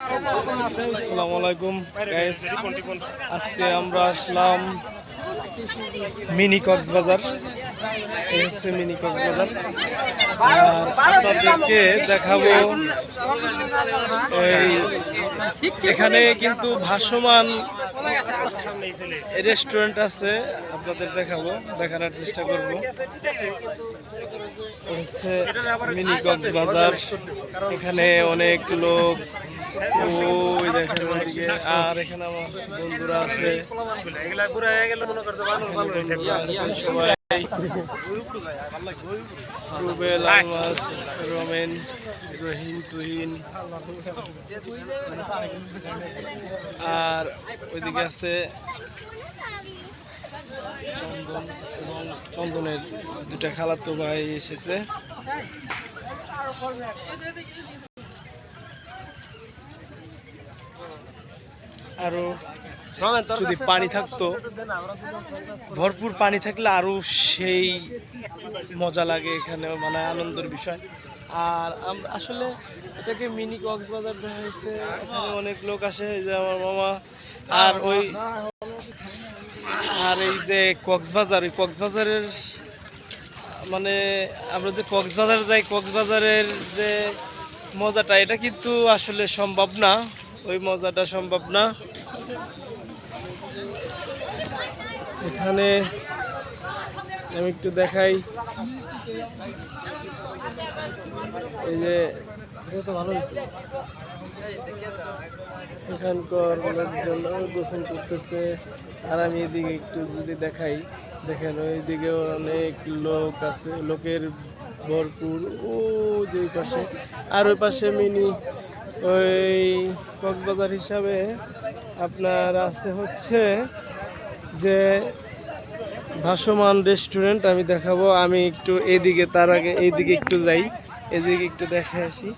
আসসালামু আলাইকুম গাইস আজকে আমরা আসলাম মিনি কক্সবাজার। এই হচ্ছে মিনি কক্সবাজার। আর আপনাদেরকে দেখাবো এই এখানে কিন্তু ভাসমান রেস্টুরেন্ট আছে। আপনাদের দেখাবো, দেখানোর চেষ্টা করব। হচ্ছে মিনি কক্সবাজার এখানে অনেক লোক। আর বন্ধুরা আছে। রমেন আর ওইদিকে আছে চন্দন এবং চন্দনের দুটা ভাই এসেছে। যদি পানি থাকতো, ভরপুর পানি থাকলে আরও সেই মজা লাগে এখানে মানে আনন্দের বিষয়। আর আমরা আসলে এটাকে মিনি কক্সবাজার দেখা হয়েছে, এখানে অনেক লোক আসে যে আমার মামা আর ওই আর এই যে কক্সবাজার, ওই কক্সবাজারের মানে আমরা যে কক্সবাজার যাই, কক্সবাজারের যে মজাটা, এটা কিন্তু আসলে সম্ভব না। ওই মজাটা সম্ভব না। এখানে আমি একটু দেখাই। এই যে ভালো এখানকার লোকজন গোসল করতেছে। আর আমি এদিকে একটু যদি দেখাই, দেখেন ওইদিকে অনেক লোক আছে, লোকের ভরপুর। ও, যে পাশে। আর ওই পাশে মিনি, ওই কক্সবাজার হিসাবে আপনার আছে হচ্ছে যে ভাসমান রেস্টুরেন্ট, আমি দেখাবো। আমি একটু এদিকে, তার আগে এইদিকে একটু যাই, এদিকে একটু দেখে আসি।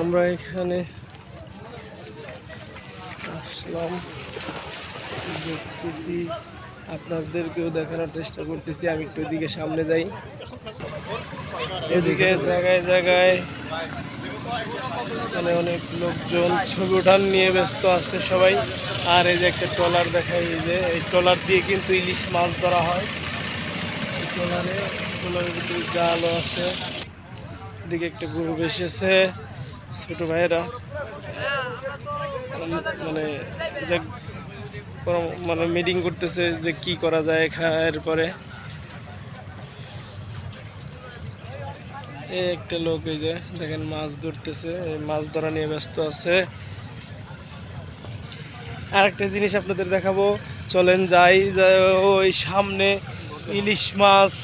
আমরা এখানে আসলাম। দেখতেছি, আপনাদেরকেও দেখানোর চেষ্টা করতেছি। আমি একটু এদিকে সামনে যাই। এদিকে জায়গায় জায়গায় এখানে অনেক লোকজন ছবি ওঠান নিয়ে ব্যস্ত আছে সবাই। আর এই যে একটা ট্রলার দেখাই, এই যে এই ট্রলার দিয়ে কিন্তু ইলিশ মাছ ধরা হয়। ট্রলারে ট্রলারের ভিতরে জালও আছে। এদিকে একটা গ্রুপ এসেছে ছোট ভাইয়েরা। মানে যে মানে মিটিং করতেছে যে কি করা যায় খায়ের পরে এই একটা লোক এই যে, দেখেন মাছ ধরতেছে মাছ ধরা নিয়ে ব্যস্ত আছে। আর একটা জিনিস আপনাদের দেখাবো, চলেন যাই, ওই সামনে ইলিশ মাছ।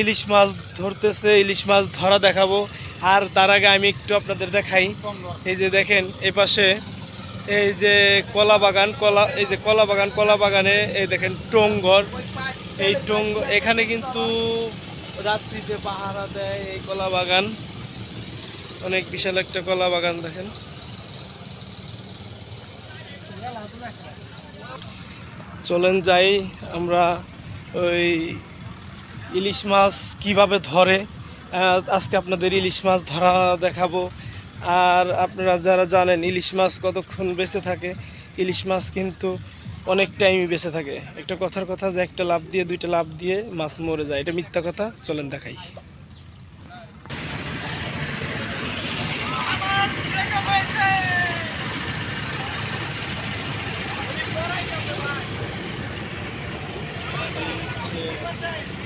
ইলিশ মাছ ধরতেছে, ইলিশ মাছ ধরা দেখাবো। আর তার আগে আমি একটু আপনাদের দেখাই। এই যে দেখেন, এই পাশে এই যে কলা বাগান, কলা, এই যে কলা বাগান, কলা বাগানে এই দেখেন টঙ্গর। এই টঙ্গ, এখানে কিন্তু রাত্রিতে পাহারা দেয় এই কলা বাগান। অনেক বিশাল একটা কলা বাগান, দেখেন। চলেন যাই আমরা ওই ইলিশ মাছ কীভাবে ধরে? আজকে আপনাদের ইলিশ মাছ ধরা দেখাবো। আর আপনারা যারা জানেন, ইলিশ মাছ কতক্ষণ বেঁচে থাকে, ইলিশ মাছ কিন্তু অনেক টাইমই বেঁচে থাকে। একটা কথার কথা যে, একটা লাভ দিয়ে, দুইটা লাভ দিয়ে মাছ মরে যায়। এটা মিথ্যা কথা, চলেন দেখাই। এই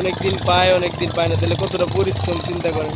অনেক দিন পায় অনেক দিন পায় না তাহলে কতটা পরিশ্রম চিন্তা করেন?